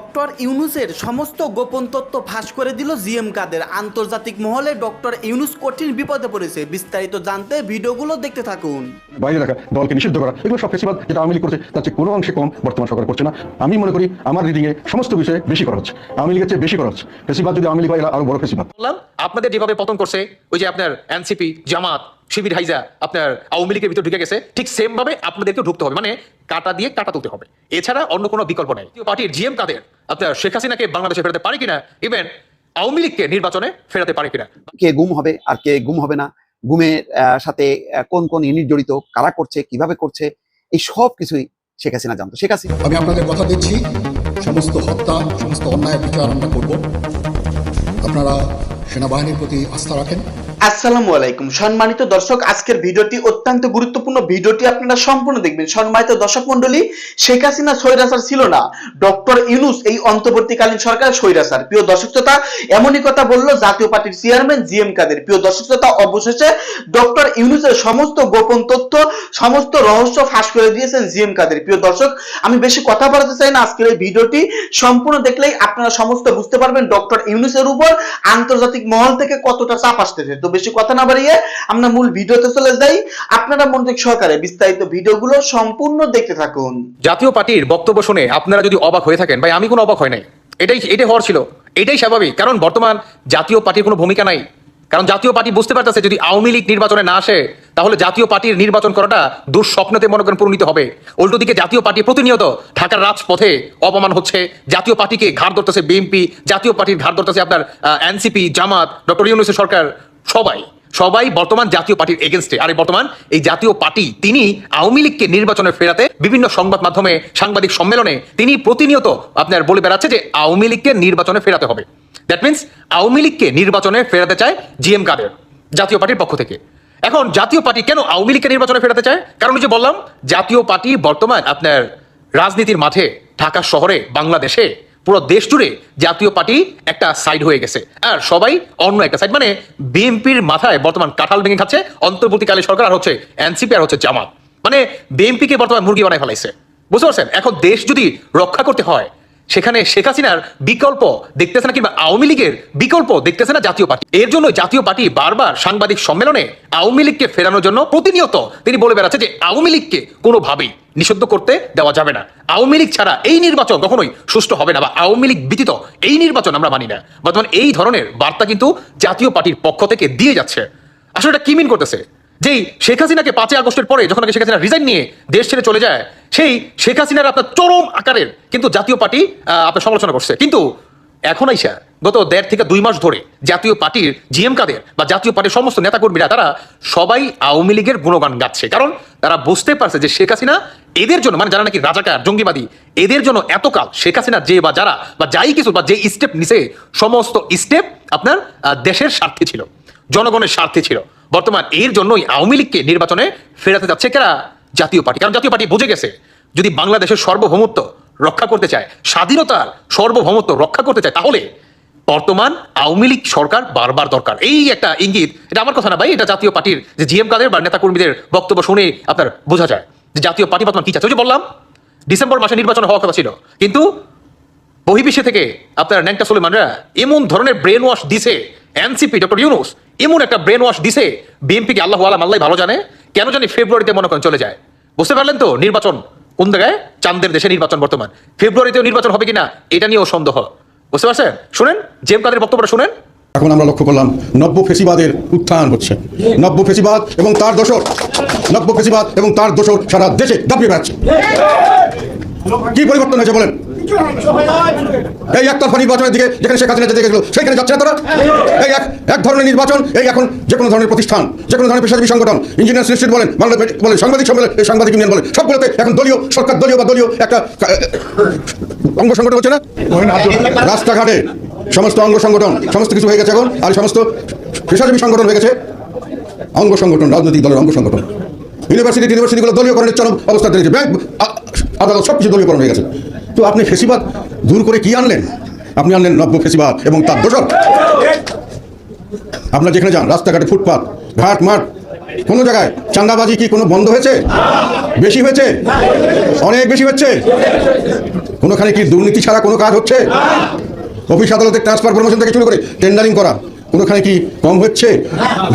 Doctor ইউনুসের সমস্ত গোপন তথ্য ফাঁস করে দিল জিএম কাদের। আন্তর্জাতিক মহলে ডক্টর ইউনুস কঠিন বিপদে পড়েছে। বিস্তারিত জানতে ভিডিওগুলো দেখতে থাকুন। বাইরে রাখা দলকে নিষিদ্ধ করা এগুলো সব ফেসিবাদ যেটা আওয়ামী লীগ করছে তার চেয়ে কোনো অংশে কম বর্তমান সরকার করছে না। আমি মনে করি আমার রিডিংয়ে সমস্ত বিষয়ে বেশি করা হচ্ছে। আওয়ামী লীগের চেয়ে বেশি করা হচ্ছে। ফেসিবাদ যদি আওয়ামী লীগ হয় আরও বড় ফেসিবাদ। বললাম আপনাদের যেভাবে পতন করছে ওই যে আপনার এনসিপি জামাত শিবির হাইজা আপনার আওয়ামী লীগের ভিতর ঢুকে গেছে ঠিক সেম ভাবে আপনাদেরকেও ঢুকতে হবে। মানে কাটা দিয়ে কাটা তুলতে হবে। এছাড়া অন্য কোনো বিকল্প নাই। পার্টির জিএম কাদের? আপনার শেখ হাসিনাকে বাংলাদেশে ফেরাতে পারে কিনা? ইভেন আওয়ামী লীগকে নির্বাচনে ফেরাতে পারে কিনা? কে গুম হবে আর কে গুম হবে না? গুমের আহ, সাথে কোন কোন ইউনিট জড়িত? কারা করছে? কীভাবে করছে? এই সব কিছুই শেখ হাসিনা জানতো। শেখ হাসিনা আমি আপনাদের কথা দিচ্ছি। সমস্ত হত্যা সমস্ত অন্যায় বিচার আমরা করব। আপনারা সেনাবাহিনীর প্রতি আস্থা রাখেন। আসসালামু আলাইকুম। সম্মানিত দর্শক আজকের ভিডিওটি অত্যন্ত গুরুত্বপূর্ণ ভিডিওটি আপনারা সম্পূর্ণ দেখবেন। সম্মানিত দর্শক মন্ডলী শেখ হাসিনা স্বৈরাচার ছিল না। ডক্টর ইউনুস, এই অন্তর্বর্তীকালীন সরকার স্বৈরাচার প্রিয় দর্শক শ্রোতা, এমনই কথা বলল জাতীয় পার্টির চেয়ারম্যান জি এম কাদের। প্রিয় দর্শক শ্রোতা, অবশেষে ডক্টর ইউনুসের সমস্ত গোপন তথ্য, সমস্ত রহস্য ফাঁস করে দিয়েছেন জি এম কাদের। প্রিয় দর্শক, আমি বেশি কথা বলতে চাই না আজকের এই ভিডিওটি। সম্পূর্ণ দেখলেই আপনারা সমস্ত বুঝতে পারবেন ডক্টর ইউনুসের উপর আন্তর্জাতিক মহল থেকে কতটা চাপ আসতেছে। তো বেশি কথা না বাড়িয়ে আমরা মূল ভিডিওতে চলে যাই। আপনারা মনোযোগ সহকারে বিস্তারিত ভিডিওগুলো সম্পূর্ণ দেখতে থাকুন। জাতীয় পার্টির বক্তব্য শুনে আপনারা যদি অবাক হয়ে থাকেন, ভাই, আমি কোনো অবাক হয় নাই। এটাই এটাই হওয়ার ছিল। এটাই স্বাভাবিক, কারণ বর্তমান জাতীয় পার্টির কোনো ভূমিকা নাই। কারণ জাতীয় পার্টি বুঝতে পারতেছে, যদি আওয়ামী লীগ নির্বাচনে না আসে, তাহলে জাতীয় পার্টির নির্বাচন করাটা দুঃস্বপ্নতে মনে করেন পরিণত হবে। উল্টো দিকে জাতীয় পার্টি প্রতিনিয়ত ঢাকার রাজপথে অপমান হচ্ছে। জাতীয় পার্টিকে ঘাড় ধরতেছে বিএনপি, জাতীয় পার্টির ঘাড় ধরতেছে আপনার এনসিপি, জামাত, ডক্টর ইউনুসের সরকার, সবাই। সবাই বর্তমান জাতীয় পার্টির এগেনস্টে আরে বর্তমান এই জাতীয় পার্টি, তিনি আওয়ামী লীগকে নির্বাচনে ফেরাতে বিভিন্ন সংবাদ মাধ্যমে, সাংবাদিক সম্মেলনে তিনি প্রতিনিয়ত আপনার বলে বেড়াচ্ছে যে আওয়ামী লীগকে নির্বাচনে ফেরাতে হবে। দ্যাট মিনস আওয়ামী লীগকে নির্বাচনে ফেরাতে চায় জিএম কাদের জাতীয় পার্টির পক্ষ থেকে। এখন জাতীয় পার্টি কেন আওয়ামী লীগকে নির্বাচনে ফেরাতে চায়? কারণ যে বললাম, জাতীয় পার্টি বর্তমান আপনার রাজনীতির মাঠে, ঢাকা শহরে, বাংলাদেশে পুরো দেশ জুড়ে জাতীয় পার্টি একটা সাইড হয়ে গেছে। আর সবাই অন্য একটা সাইড মানে বিএনপির মাথায় বর্তমান কাঁঠাল ভেঙে খাচ্ছে অন্তর্বর্তীকালে সরকার আর হচ্ছে এনসিপি আর হচ্ছে জামাত। মানে বিএনপিকে বর্তমান মুরগি বানায় ফেলাইছে। বুঝতে পারছেন? এখন দেশ যদি রক্ষা করতে হয় সেখানে শেখ হাসিনার বিকল্প দেখতেছে না কিংবা আওয়ামী লীগের বিকল্প দেখতেছে না জাতীয় পার্টি। এর জন্য জাতীয় পার্টি বারবার সাংবাদিক সম্মেলনে আওয়ামী লীগকে ফেরানোর জন্য প্রতিনিয়ত তিনি বলে বেড়াচ্ছে যে আওয়ামী লীগকে কোনোভাবেই নিষিদ্ধ করতে দেওয়া যাবে না। আওয়ামী লীগ ছাড়া এই নির্বাচন কখনোই সুষ্ঠু হবে না বা আওয়ামী লীগ ব্যতীত এই নির্বাচন আমরা মানি না। বর্তমান এই ধরনের বার্তা কিন্তু জাতীয় পার্টির পক্ষ থেকে দিয়ে যাচ্ছে। আসলে এটা কি মিন করতেছে? যেই শেখ হাসিনাকে পাঁচই আগস্টের পরে যখন শেখ হাসিনা রিজাইন নিয়ে দেশ ছেড়ে চলে যায় সেই শেখ হাসিনার আপনার চরম আকারের কিন্তু জাতীয় পার্টি আপনার সমালোচনা করছে। কিন্তু এখন আইসা গত দেড় থেকে দুই মাস ধরে জাতীয় পার্টির জিএম কাদের বা জাতীয় পার্টির সমস্ত নেতাকর্মীরা, তারা সবাই আওয়ামী লীগের গুণগান গাচ্ছে। কারণ তারা বুঝতে পারছে যে শেখ হাসিনা এদের জন্য মানে যারা নাকি রাজাকার, জঙ্গিবাদী, এদের জন্য এতকাল শেখ হাসিনা যে বা যারা বা যাই কিছু বা যে স্টেপ নিছে, সমস্ত স্টেপ আপনার দেশের স্বার্থে ছিল, জনগণের স্বার্থে ছিল। বর্তমান এর জন্যই আওয়ামী লীগকে নির্বাচনে ফেরাতে যাচ্ছে কারা? জাতীয় পার্টি। কারণ জাতীয় পার্টি বুঝে গেছে, যদি বাংলাদেশের সর্বভৌমত্ব রক্ষা করতে চায়, স্বাধীনতার সর্বভৌমত্ব রক্ষা করতে চায়, তাহলে বর্তমান আওয়ামী লীগ সরকার বারবার দরকার। এই একটা ইঙ্গিত, এটা আমার কথা না ভাই, এটা জাতীয় পার্টির যে জিএম কাদের বা নেতাকর্মীদের বক্তব্য শুনে আপনার বোঝা যায় যে জাতীয় পার্টি বর্তমান কি চাচ্ছে। যে বললাম, ডিসেম্বর মাসে নির্বাচন হওয়ার কথা ছিল, কিন্তু বহির্বিশ্বে থেকে আপনার ন্যাংটা সুলেমানরা এমন ধরনের ব্রেন ওয়াশ দিছে এনসিপি ডক্টর ইউনুস, এমন একটা ব্রেন ওয়াশ দিছে বিএনপি কে আল্লাহ আলাম আল্লাহ ভালো জানে কেন জানি ফেব্রুয়ারিতে মনে করেন চলে যায়। বুঝতে পারলেন তো নির্বাচন কোন জায়গায়? চান্দের দেশে নির্বাচন বর্তমান। ফেব্রুয়ারিতেও নির্বাচন হবে কিনা এটা নিয়েও সন্দেহ। বুঝতে পারছেন? শুনেন, জেম কাদের বক্তব্যটা শুনেন? এখন আমরা লক্ষ্য করলাম, নব্য ফেসিবাদের উত্থান হচ্ছে। নব্য ফেসিবাদ এবং তার দোষর, নব্য ফেসিবাদ এবং তার দোষর সারা দেশে দাপিয়ে বেড়াচ্ছে। কি পরিবর্তন হয়েছে বলেন? এই একতরফা নির্বাচনের দিকে যেখানে শেখ হাসিনা যেতে গেছিল সেখানে যাচ্ছে না তারা? এই এক এক ধরনের নির্বাচন, এই এখন যে কোনো ধরনের প্রতিষ্ঠান যে কোনো ধরনের পেশাজীবী সংগঠন, ইঞ্জিনিয়ার ইনস্টিটিউট বলেন বাংলা বলেন, সাংবাদিক সম্মেলন, এই সাংবাদিক ইউনিয়ন বলেন, সবগুলোতে এখন দলীয়, সরকার দলীয় বা দলীয় একটা অঙ্গ সংগঠন হচ্ছে না? রাস্তাঘাটে সমস্ত অঙ্গ সংগঠন, সমস্ত কিছু হয়ে গেছে এখন, আর সমস্ত পেশাজীবী সংগঠন হয়ে গেছে অঙ্গ সংগঠন, রাজনৈতিক দলের অঙ্গ সংগঠন। ইউনিভার্সিটি ইউনিভার্সিটিগুলো দলীয়করণের চরম অবস্থা দিয়েছে ব্যাংক আদালত সব কিছু দলীয়করণ হয়ে গেছে। তো আপনি ফেসিবাদ দূর করে কি আনলেন? আপনি আনলেন নব্য ফেসিবাদ এবং তার দোষক। আপনার যেখানে যান, রাস্তাঘাটে ফুটপাত, ঘাট, মাঠ, কোনো জায়গায় চাঁদাবাজি কি কোনো বন্ধ হয়েছে? বেশি হয়েছে? অনেক বেশি হচ্ছে? কোনোখানে কি দুর্নীতি ছাড়া কোনো কাজ হচ্ছে? অফিস আদালতে ট্রান্সফার প্রমোশন থেকে শুরু করে টেন্ডারিং করা, কোনোখানে কি কম হচ্ছে?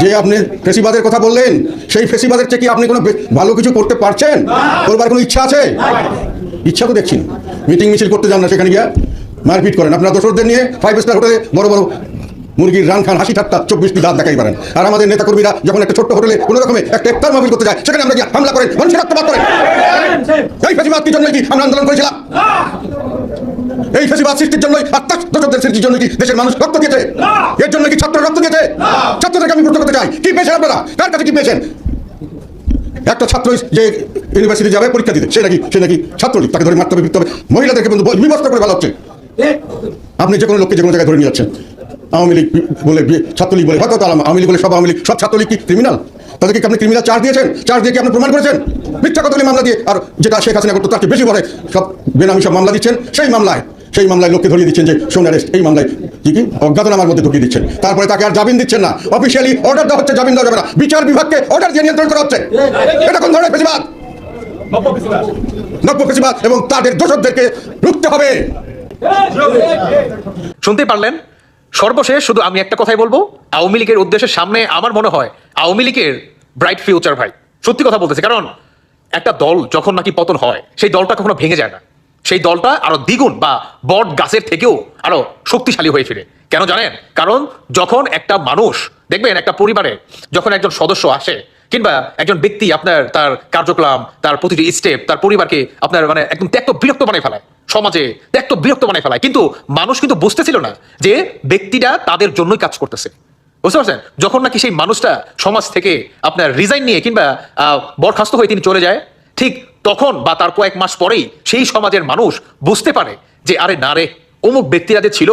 যে আপনি ফেসিবাদের কথা বললেন, সেই ফেসিবাদের চেয়ে কি আপনি কোনো ভালো কিছু করতে পারছেন? করবার কোনো ইচ্ছা আছে? ইচ্ছা তো দেখছি না। মিটিং মিছিল করতে যান না সেখানে গিয়ে মারপিট করেন। আপনারা দোসরদের নিয়ে ফাইভ স্টার হোটেলে বড় বড় মুরগির রান খান, হাসি ঠাট্টা, চব্বিশটি দাঁত দেখাই পারেন। আর আমাদের নেতাকর্মীরা যখন একটা ছোট্ট হোটেলে কোনো রকমে একটা ইফতার করতে যায়, সেখানে আমরা গিয়ে হামলা করেন, মানুষের রক্তপাত করেন। এই ফেসিবাদ কি জন্য কি আমরা আন্দোলন করেছিলাম? এই ফেসিবাদ সৃষ্টির জন্যই আত্মাস দর্শকদের সৃষ্টির জন্য কি দেশের মানুষ রক্ত দিয়েছে? এর জন্য কি ছাত্র রক্ত দিয়েছে? ছাত্রদেরকে আমি প্রশ্ন করতে চাই, কি পেয়েছেন আপনারা? কার কাছে কি পেয়েছেন? একটা ছাত্র যে ইউনিভার্সিটি যাবে পরীক্ষা দিতে সে নাকি সে নাকি ছাত্রলীগ তাকে ধরে মারতে হবে মহিলাদেরকে কিন্তু বিবস্ত্র করে ভালো হচ্ছে আপনি যে কোনো লোককে যে কোনো জায়গায় ধরে নিয়ে যাচ্ছেন। আওয়ামী লীগ বলে ছাত্রলীগ বলে হয়তো তারা আওয়ামী লীগ বলে সব আওয়ামী লীগ সব ছাত্রলীগ কি ক্রিমিনাল তাদেরকে আপনি ক্রিমিনাল চার্জ দিয়েছেন? চার্জ দিয়ে কি আপনি প্রমাণ করেছেন? মিথ্যা কথা মামলা দিয়ে আর যেটা শেখ হাসিনা করতো তার বেশি বলে সব বেনামি সব মামলা দিচ্ছেন সেই মামলায়। সেই মামলায় লোককে ধরিয়ে দিচ্ছেন যে সোন অ্যারেস্ট এই মামলায়। কি কি? অজ্ঞাতনামার মধ্যে ঢুকিয়ে দিচ্ছেন। তারপরে তাকে আর জামিন দিচ্ছেন না। অফিসিয়ালি অর্ডার দেওয়া হচ্ছে, জামিন দেওয়া যাবে না। বিচার বিভাগকে অর্ডার দিয়ে নিয়ন্ত্রণ করা হচ্ছে। এটা কোন ধরনের ফেসিবাদ এবং তাদের দোষকদেরকে রুখতে হবে। শুনতে পারলেন? সর্বশেষ শুধু আমি একটা কথাই বলব। আওয়ামী লীগের উদ্দেশ্যে সামনে আমার মনে হয় আওয়ামী লীগের ব্রাইট ফিউচার ভাই। সত্যি কথা বলতেছে। কারণ একটা দল যখন নাকি পতন হয়, সেই দলটা কখনো ভেঙে যায় না। সেই দলটা আরও দ্বিগুণ বা বট গাছের থেকেও আরও শক্তিশালী হয়ে ফিরে। কেন জানেন? কারণ যখন একটা মানুষ, দেখবেন একটা পরিবারে যখন একজন সদস্য আসে, কিংবা একজন ব্যক্তি আপনার তার কার্যক্রম, তার প্রতিটি স্টেপ তার পরিবারকে আপনার মানে একদম ত্যক্ত বিরক্ত বানায় ফেলায়, সমাজে ত্যক্ত বিরক্ত বানায় ফেলায়। কিন্তু মানুষ কিন্তু বুঝতেছিল না যে ব্যক্তিটা তাদের জন্যই কাজ করতেছে। বুঝতে পারছেন? যখন নাকি সেই মানুষটা সমাজ থেকে আপনার রিজাইন নিয়ে কিংবা বরখাস্ত হয়ে তিনি চলে যায়, ঠিক তখন বা তার কয়েক মাস পরেই সেই সমাজের মানুষ বুঝতে পারে যে, আরে না রে, অমুক ব্যক্তিরা যে ছিল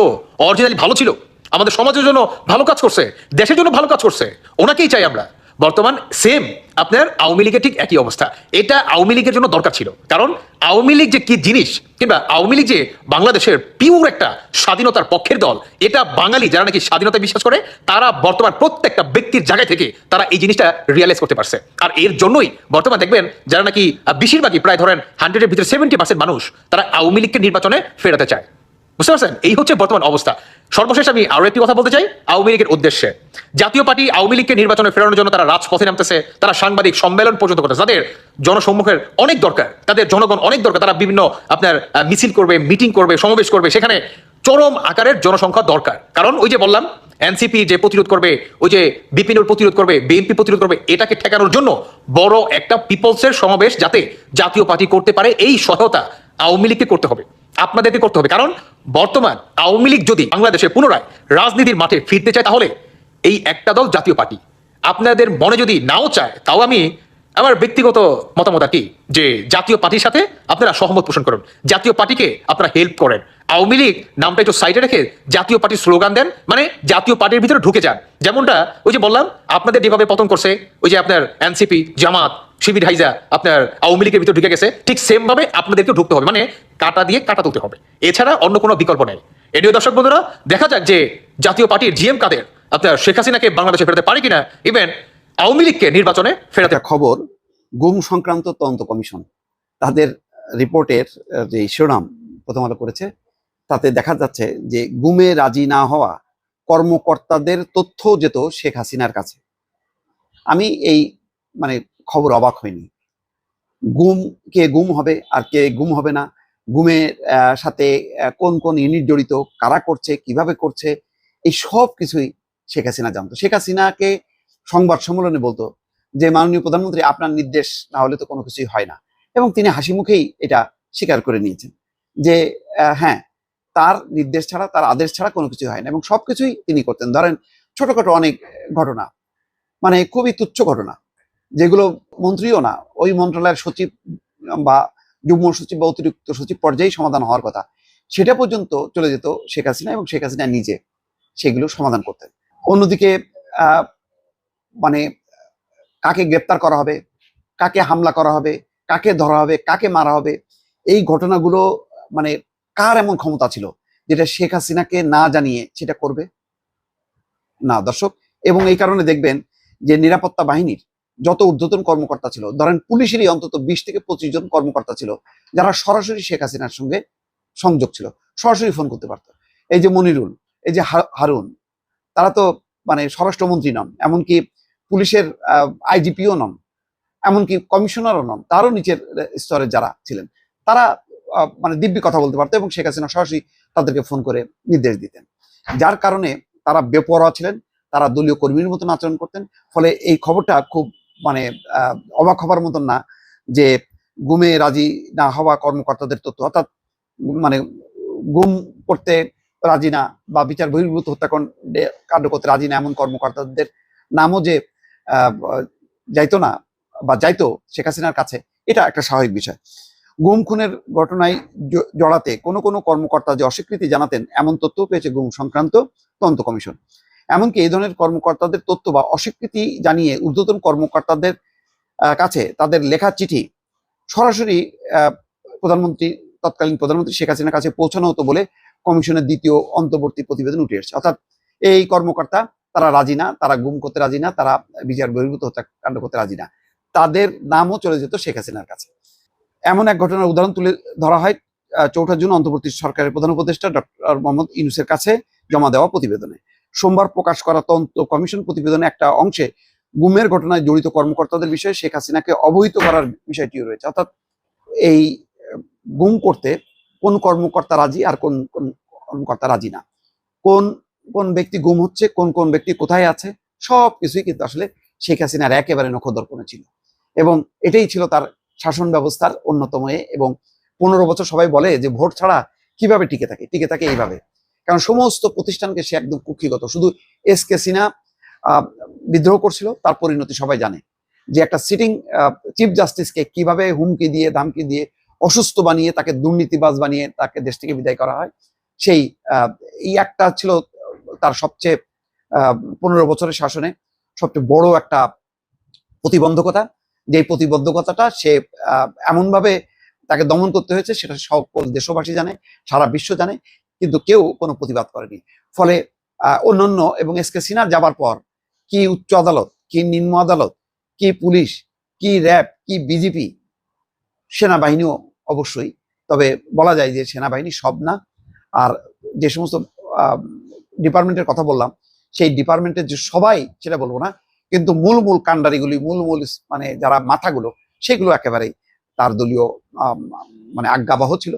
অরিজিনালি ভালো ছিল। আমাদের সমাজের জন্য ভালো কাজ করছে, দেশের জন্য ভালো কাজ করছে, ওনাকেই চাই আমরা। বর্তমান সেম আপনার আওয়ামী লীগের ঠিক একই অবস্থা। এটা আওয়ামী লীগের জন্য দরকার ছিল। কারণ আওয়ামী লীগ যে কি জিনিস, কিংবা আওয়ামী লীগ যে বাংলাদেশের পিওর একটা স্বাধীনতার পক্ষের দল, এটা বাঙালি যারা নাকি স্বাধীনতা বিশ্বাস করে, তারা বর্তমান প্রত্যেকটা ব্যক্তির জায়গায় থেকে তারা এই জিনিসটা রিয়েলাইজ করতে পারছে। আর এর জন্যই বর্তমান দেখবেন যারা নাকি বেশিরভাগই প্রায় ধরেন হান্ড্রেডের ভিতরে সেভেন্টি পার্সেন্ট মানুষ, তারা আওয়ামী লীগকে নির্বাচনে ফেরাতে চায়। বুঝতে পারছেন? এই হচ্ছে বর্তমান অবস্থা। সর্বশেষ আমি আরও একটি কথা বলতে চাই, আওয়ামী লীগের উদ্দেশ্যে। জাতীয় পার্টি আওয়ামী লীগকে নির্বাচনে ফেরানোর জন্য তারা রাজপথে নামতেছে, তারা সাংবাদিক সম্মেলন পর্যন্ত করতেছে। তাদের জনসম্মুখের অনেক দরকার, তাদের জনগণ অনেক দরকার। তারা বিভিন্ন, আপনার মিছিল করবে, মিটিং করবে, সমাবেশ করবে, সেখানে চরম আকারের জনসংখ্যা দরকার। কারণ ওই যে বললাম, এনসিপি যে প্রতিরোধ করবে, ওই যে বিপিনুর প্রতিরোধ করবে, বিএনপি প্রতিরোধ করবে, এটাকে ঠেকানোর জন্য বড় একটা পিপলসের সমাবেশ যাতে জাতীয় পার্টি করতে পারে, এই সহায়তা আওয়ামী লীগকে করতে হবে। আপনাদেরকে করতে হবে। কারণ বর্তমান আওয়ামী লীগ যদি বাংলাদেশে পুনরায় রাজনীতির মাঠে ফিরতে চায়, তাহলে এই একটা দল জাতীয় পার্টি। আপনাদের মনে যদি নাও চায়, তাও আমি আমার ব্যক্তিগত মতামত কি, যে জাতীয় পার্টির সাথে আপনারা সহমত পোষণ করুন। জাতীয় পার্টিকে আপনারা হেল্প করেন। আওয়ামী লীগ নামটা একটু সাইডে রেখে জাতীয় পার্টির স্লোগান দেন মানে জাতীয় পার্টির ভিতরে ঢুকে যান। যেমনটা ওই যে বললাম, আপনাদের যেভাবে পতন করছে, ওই যে আপনার এনসিপি জামাত শিবির হাইজা আপনার আওয়ামী লীগের ভিতরে ঢুকে গেছে, ঠিক সেম ভাবে আপনাদেরকে ঢুকতে হবে মানে কাটা দিয়ে কাটা তুলতে হবে। এছাড়া অন্য কোনো বিকল্প নেই। এটিও দর্শক বন্ধুরা, দেখা যাক যে জাতীয় পার্টির জিএম কাদের, আপনার শেখ হাসিনাকে বাংলাদেশে ফেরাতে পারে কিনা ইভেন আওয়ামী লীগকে নির্বাচনে ফেরাতে খবর, গুম সংক্রান্ত তদন্ত কমিশন, তাদের রিপোর্টের যে শিরোনাম প্রথম আলো করেছে, তাতে দেখা যাচ্ছে যে গুমে রাজি না হওয়া কর্মকর্তাদের তথ্য যেত শেখ হাসিনার কাছে। আমি এই মানে খবর অবাক হয়নি। গুম, কে গুম হবে আর কে গুম হবে না? গুমের সাথে কোন কোন ইউনিট জড়িত? কারা করছে? কীভাবে করছে? এই সব কিছুই শেখ হাসিনা জানতো। শেখ হাসিনাকে সংবাদ সম্মেলনে বলতো যে, মাননীয় প্রধানমন্ত্রী, আপনার নির্দেশ না হলে তো কোনো কিছুই হয় না। এবং তিনি হাসি মুখেই এটা স্বীকার করে নিয়েছেন যে হ্যাঁ তার নির্দেশ ছাড়া, তার আদেশ ছাড়া কোনো কিছু হয় না এবং সবকিছুই তিনি করতেন। ধরেন, ছোটখাটো অনেক ঘটনা মানে খুবই তুচ্ছ ঘটনা। যেগুলো মন্ত্রীও না, ওই মন্ত্রণালয়ের সচিব বা যুগ্ম সচিব বা অতিরিক্ত সচিব পর্যায়ে সমাধান হওয়ার কথা। সেটা পর্যন্ত চলে যেত শেখ হাসিনা এবং শেখ হাসিনা নিজে সেগুলো সমাধান করতেন। অন্যদিকে মানে কাকে গ্রেপ্তার করা হবে, কাকে হামলা করা হবে, কাকে ধরা হবে, কাকে মারা হবে, এই ঘটনাগুলো মানে কার এমন ক্ষমতা ছিল যেটা শেখ হাসিনাকে না জানিয়ে সেটা করবে? না, দর্শক। এবং এই কারণে দেখবেন যে নিরাপত্তা বাহিনীর যত ঊর্ধ্বতন কর্মকর্তা ছিল, ধরেন পুলিশেরই অন্তত বিশ থেকে পঁচিশ জন কর্মকর্তা ছিল, যারা সরাসরি শেখ হাসিনার সঙ্গে সংযোগ ছিল, সরাসরি ফোন করতে পারতো। এই যে মনিরুল, এই যে হারুন, তারা তো মানে স্বরাষ্ট্রমন্ত্রী নন, এমনকি পুলিশের আইজিপিও নন, এমনকি কমিশনারও নন, তারও নিচের স্তরের যারা ছিলেন, তারা মানে দিব্যি কথা বলতে পারতো এবং শেখ হাসিনা সরাসরি তাদেরকে ফোন করে নির্দেশ দিতেন। যার কারণে তারা বেপরোয়া ছিলেন, তারা দলীয় কর্মীর মতন আচরণ করতেন, ফলে এই খবরটা খুব মানে অবাক হবার মতন না যে গুমে রাজি না হওয়া কর্মকর্তাদের তথ্য। অর্থাৎ মানে গুম করতে রাজি না বা বিচার বহির্ভূত হত্যাকাণ্ডে কাণ্ড করতে রাজি না এমন কর্মকর্তাদের নামও যে যাইতো না বা যাইতো শেখ হাসিনার কাছে, এটা একটা স্বাভাবিক বিষয়। গুম খুনের ঘটনায় জড়াতে কোনো কোনো কর্মকর্তা যে অস্বীকৃতি জানাতেন, এমন তথ্য পেয়েছে গুম সংক্রান্ত তদন্ত কমিশন। এমনকি এই ধরনের কর্মকর্তাদের তথ্য বা অস্বীকৃতি জানিয়ে ঊর্ধ্বতন কর্মকর্তাদের কাছে তাদের লেখা চিঠি সরাসরি প্রধানমন্ত্রী, তৎকালীন প্রধানমন্ত্রী শেখ হাসিনার কাছে পৌঁছানো হতো বলে কমিশনের দ্বিতীয় অন্তর্বর্তী প্রতিবেদন উঠে এসেছে। অর্থাৎ এই কর্মকর্তা, তারা রাজি না, তারা গুম করতে রাজি না, তারা বিচার বহির্ভূত হত্যাকাণ্ড করতে রাজি না। তাদের নামও চলে যেত শেখ হাসিনার কাছে। এমন এক ঘটনার উদাহরণ তুলে ধরা হয় চৌঠা জুন অন্তর্বর্তী সরকারের প্রধান উপদেষ্টা ডক্টর মোহাম্মদ ইউনুসের কাছে জমা দেওয়া প্রতিবেদনে। সোমবার প্রকাশ করা তদন্ত কমিশন প্রতিবেদনে একটা অংশে গুমের ঘটনায় জড়িত কর্মকর্তাদের বিষয়ে শেখ হাসিনাকে অবহিত করার বিষয়টিও রয়েছে। অর্থাৎ এই গুম করতে কোন কর্মকর্তা রাজি আর কোন কোন কর্মকর্তা রাজি না। কোন কোন ব্যক্তি গুম হচ্ছে, কোন কোন ব্যক্তি কোথায় আছে সব কিছুই কিন্তু আসলে শেখ হাসিনার একেবারে নখদর্পণে ছিল। এবং এটাই ছিল তার শাসন ব্যবস্থার অন্যতম এবং পনেরো বছর সবাই বলে যে ভোট ছাড়া কীভাবে টিকে থাকে? টিকে থাকে এইভাবে। কারণ সমস্ত প্রতিষ্ঠানকে সে একদম কুক্ষিগত। শুধু এস কে সিনহা বিদ্রোহ করছিল, তার পরিণতি সবাই জানে। যে একটা সিটিং চিফ জাস্টিসকে কীভাবে হুমকি দিয়ে, ধামকি দিয়ে অসুস্থ বানিয়ে, তাকে দুর্নীতিবাজ বানিয়ে তাকে দেশ থেকে বিদায় করা হয়, সেই এই একটা ছিল তার সবচেয়ে পনেরো বছরের শাসনে সবচেয়ে বড় একটা প্রতিবন্ধকতা। যে প্রতিবন্ধকতাটা সে এমনভাবে তাকে দমন করতে হয়েছে, সেটা সকল দেশবাসী জানে, সারা বিশ্ব জানে। কিন্তু কেউ কোনো প্রতিবাদ করেনি। ফলে অন্যান্য এবং এস কে সিনহার যাবার পর কি উচ্চ আদালত, কি নিম্ন আদালত, কি পুলিশ, কি র্যাব, কি বিজেপি, সেনাবাহিনীও অবশ্যই, তবে বলা যায় যে সেনাবাহিনী সব না। আর যে সমস্ত ডিপার্টমেন্টের কথা বললাম, সেই ডিপার্টমেন্টের যে সবাই, সেটা বলব না, কিন্তু মূল মূল কাণ্ডারিগুলি, মূল মূল মানে যারা মাথাগুলো, সেগুলো একেবারেই তার দলীয় মানে আজ্ঞাবহ ছিল।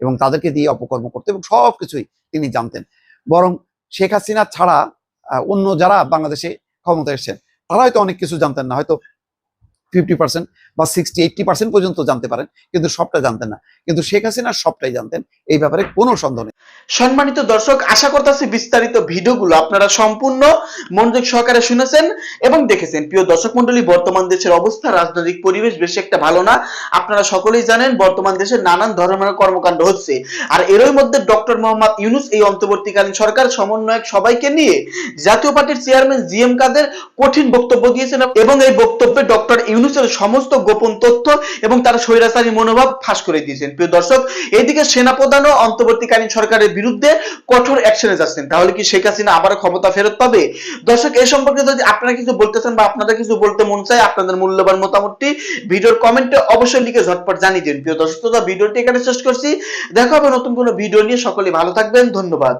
এবং তাদেরকে দিয়ে অপকর্ম করতে এবং সব কিছুই তিনি জানতেন। বরং শেখ হাসিনা ছাড়া অন্য যারা বাংলাদেশে ক্ষমতা এসেছেন, তারা হয়তো অনেক কিছু জানতেন না। হয়তো ফিফটি পার্সেন্ট বা সিক্সটি এইটটি পার্সেন্ট পর্যন্ত জানতে পারেন, কিন্তু সবটা জানতেন না। কিন্তু শেখ হাসিনা সবটাই জানতেন, এই ব্যাপারে কোনো সন্দেহ নেই। সম্মানিত দর্শক, আশা করতেছি বিস্তারিত ভিডিওগুলো আপনারা সম্পূর্ণ মনোযোগ সহকারে শুনেছেন এবং দেখেছেন। প্রিয় দর্শক মন্ডলী বর্তমান দেশের অবস্থা, রাজনৈতিক পরিবেশ বেশি একটা ভালো না। আপনারা সকলেই জানেন, বর্তমান দেশে নানান ধরনের কর্মকাণ্ড হচ্ছে। আর এরই মধ্যে ডক্টর মোহাম্মদ ইউনুস এই অন্তর্বর্তীকালীন সরকার সমন্বয়ক সবাইকে নিয়ে জাতীয় পার্টির চেয়ারম্যান জি এম কাদের কঠিন বক্তব্য দিয়েছেন এবং এই বক্তব্যে ডক্টর ইউনুসের সমস্ত গোপন তথ্য এবং তার স্বৈরাচারী মনোভাব ফাঁস করে দিয়েছেন। প্রিয় দর্শক, এদিকে সেনাপ্রধানও অন্তর্বর্তীকালীন সরকারের বিরুদ্ধে কঠোর অ্যাকশনে যাচ্ছেন। তাহলে কি শেখ হাসিনা আবারও ক্ষমতা ফেরত পাবে? দর্শক এই সম্পর্কে যদি আপনারা কিছু বলতে চান বা আপনাদের কিছু বলতে মন চায়, আপনাদের মূল্যবান মতামতটি ভিডিওর কমেন্টে অবশ্যই লিখে ঝটপট জানিয়ে দিন। প্রিয় দর্শক ভিডিওটি এখানে শেষ করছি। দেখা হবে নতুন কোনো ভিডিও নিয়ে। সকলে ভালো থাকবেন। ধন্যবাদ।